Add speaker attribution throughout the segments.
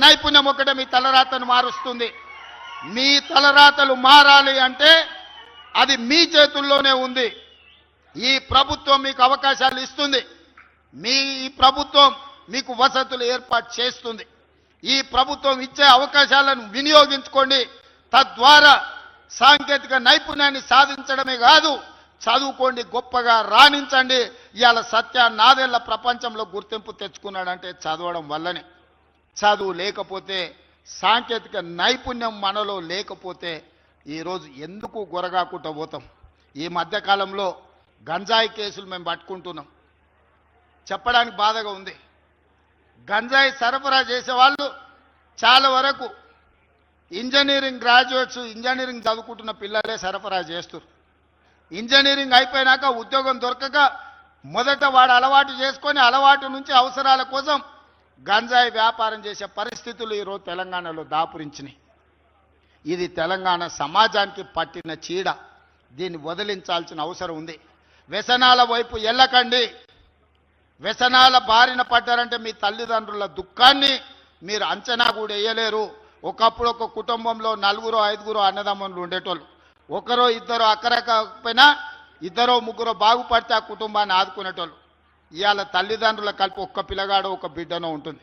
Speaker 1: నైపుణ్యం ఒకటే మీ తలరాతను మారుస్తుంది. మీ తలరాతలు మారాలి అంటే అది మీ చేతుల్లోనే ఉంది. ఈ ప్రభుత్వం మీకు అవకాశాలు ఇస్తుంది. మీ ఈ ప్రభుత్వం మీకు వసతులు ఏర్పాటు చేస్తుంది. ఈ ప్రభుత్వం ఇచ్చే అవకాశాలను వినియోగించుకోండి. తద్వారా సాంకేతిక నైపుణ్యాన్ని సాధించడమే కాదు చదువుకోండి గొప్పగా రాణించండి. ఇవాళ సత్య నాదేళ్ళ ప్రపంచంలో గుర్తింపు తెచ్చుకున్నాడంటే చదవడం వల్లనే. చదువు లేకపోతే సాంకేతిక నైపుణ్యం మనలో లేకపోతే ఈరోజు ఎందుకు గొరగాకుండా పోతాం? ఈ మధ్యకాలంలో గంజాయి కేసులు మేము పట్టుకుంటున్నాం. చెప్పడానికి బాధగా ఉంది. గంజాయి సరఫరా చేసేవాళ్ళు చాలా వరకు ఇంజనీరింగ్ గ్రాడ్యుయేట్స్ ఇంజనీరింగ్ చదువుకుంటున్న పిల్లలే సరఫరా చేస్తారు. ఇంజనీరింగ్ అయిపోయినాక ఉద్యోగం దొరకక మొదట వాడు అలవాటు చేసుకొని అలవాటు నుంచి అవసరాల కోసం గంజాయి వ్యాపారం చేసే పరిస్థితులు ఈరోజు తెలంగాణలో దాపురించినాయి. ఇది తెలంగాణ సమాజానికి పట్టిన చీడ. దీన్ని వదిలించాల్సిన అవసరం ఉంది. వ్యసనాల వైపు వెళ్ళకండి వ్యసనాల బారిన పడ్డారంటే మీ తల్లిదండ్రుల దుఃఖాన్ని మీరు అంచనా కూడా వేయలేరు. ఒకప్పుడు ఒక కుటుంబంలో నలుగురు ఐదుగురు అన్నదమ్ములు ఉండేటోళ్ళు. ఒకరో ఇద్దరు అక్కరకపోయినా ఇద్దరో ముగ్గురు బాగుపడితే ఆ కుటుంబాన్ని ఆదుకునేటోళ్ళు. ఇవాళ తల్లిదండ్రుల కలిపి ఒక్క పిల్లగాడు ఒక బిడ్డనో ఉంటుంది.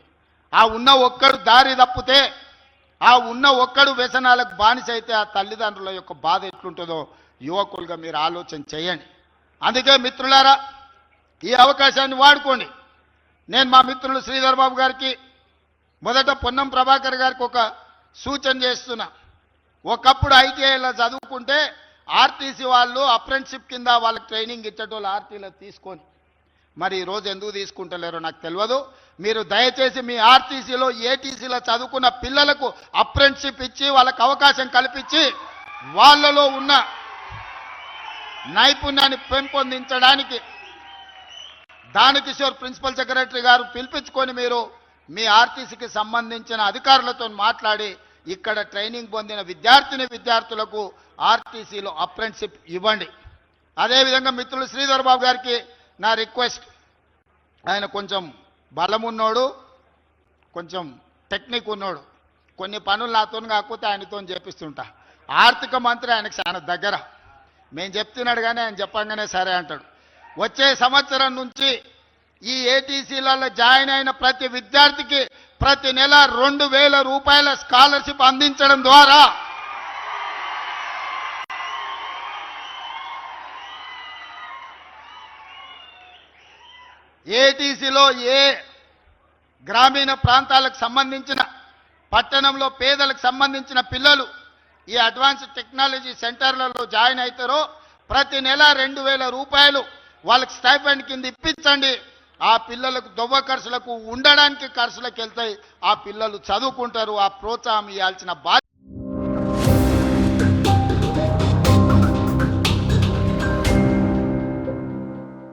Speaker 1: ఆ ఉన్న ఒక్కడు దారి తప్పితే ఆ ఉన్న ఒక్కడు వ్యసనాలకు బానిస అయితే ఆ తల్లిదండ్రుల యొక్క బాధ ఎట్లుంటుందో యువకులుగా మీరు ఆలోచన చేయండి. అందుకే మిత్రులారా ఈ అవకాశాన్ని వాడుకోండి. నేను మా మిత్రులు శ్రీధర్ బాబు గారికి మొదట పొన్నం ప్రభాకర్ గారికి ఒక సూచన చేస్తున్నా. ఒకప్పుడు ఐటీఐలో చదువుకుంటే ఆర్టీసీ వాళ్ళు అప్రెంటిషిప్ కింద వాళ్ళకి ట్రైనింగ్ ఇచ్చేటోళ్ళు ఆర్టీలో తీసుకొని మరి ఈరోజు రోజు ఎందుకు తీసుకుంటలేరో నాకు తెలియదు. మీరు దయచేసి మీ ఆర్టీసీలో ఏటీసీలో చదువుకున్న పిల్లలకు అప్రెంటిషిప్ ఇచ్చి వాళ్ళకు అవకాశం కల్పించి వాళ్ళలో ఉన్న నైపుణ్యాన్ని పెంపొందించడానికి దానకిషోర్ ప్రిన్సిపల్ సెక్రటరీ గారు పిలిపించుకొని మీరు మీ ఆర్టీసీకి సంబంధించిన అధికారులతో మాట్లాడి ఇక్కడ ట్రైనింగ్ పొందిన విద్యార్థిని విద్యార్థులకు ఆర్టీసీలో అప్రెంటిషిప్ ఇవ్వండి. అదేవిధంగా మిత్రులు శ్రీధర్ బాబు గారికి నా రిక్వెస్ట్ ఆయన కొంచెం బలం ఉన్నోడు కొంచెం టెక్నిక్ ఉన్నోడు. కొన్ని పనులు నాతో కాకపోతే ఆయనతో చేపిస్తుంటా. ఆర్థిక మంత్రి ఆయనకు చాలా దగ్గర. మేము చెప్తున్నాడు కానీ ఆయన చెప్పంగానే సరే అంటాడు. వచ్చే సంవత్సరం నుంచి ఈ ఏటీసీలలో జాయిన్ అయిన ప్రతి విద్యార్థికి ప్రతి నెల రెండు వేల రూపాయల స్కాలర్షిప్ అందించడం ద్వారా ఏటీసీలో ఏ గ్రామీణ ప్రాంతాలకు సంబంధించిన పట్టణంలో పేదలకు సంబంధించిన పిల్లలు ఈ అడ్వాన్స్డ్ టెక్నాలజీ సెంటర్లలో జాయిన్ అవుతారో ప్రతి నెల రెండు వేల రూపాయలు వాళ్ళకి స్టైఫండ్ కింద ఇప్పించండి. ఆ పిల్లలకు దొవ్వ ఖర్చులకు ఉండడానికి ఖర్చులకు వెళ్తాయి ఆ పిల్లలు చదువుకుంటారు. ఆ ప్రోత్సాహం ఇవ్వాల్సిన బాధ్యత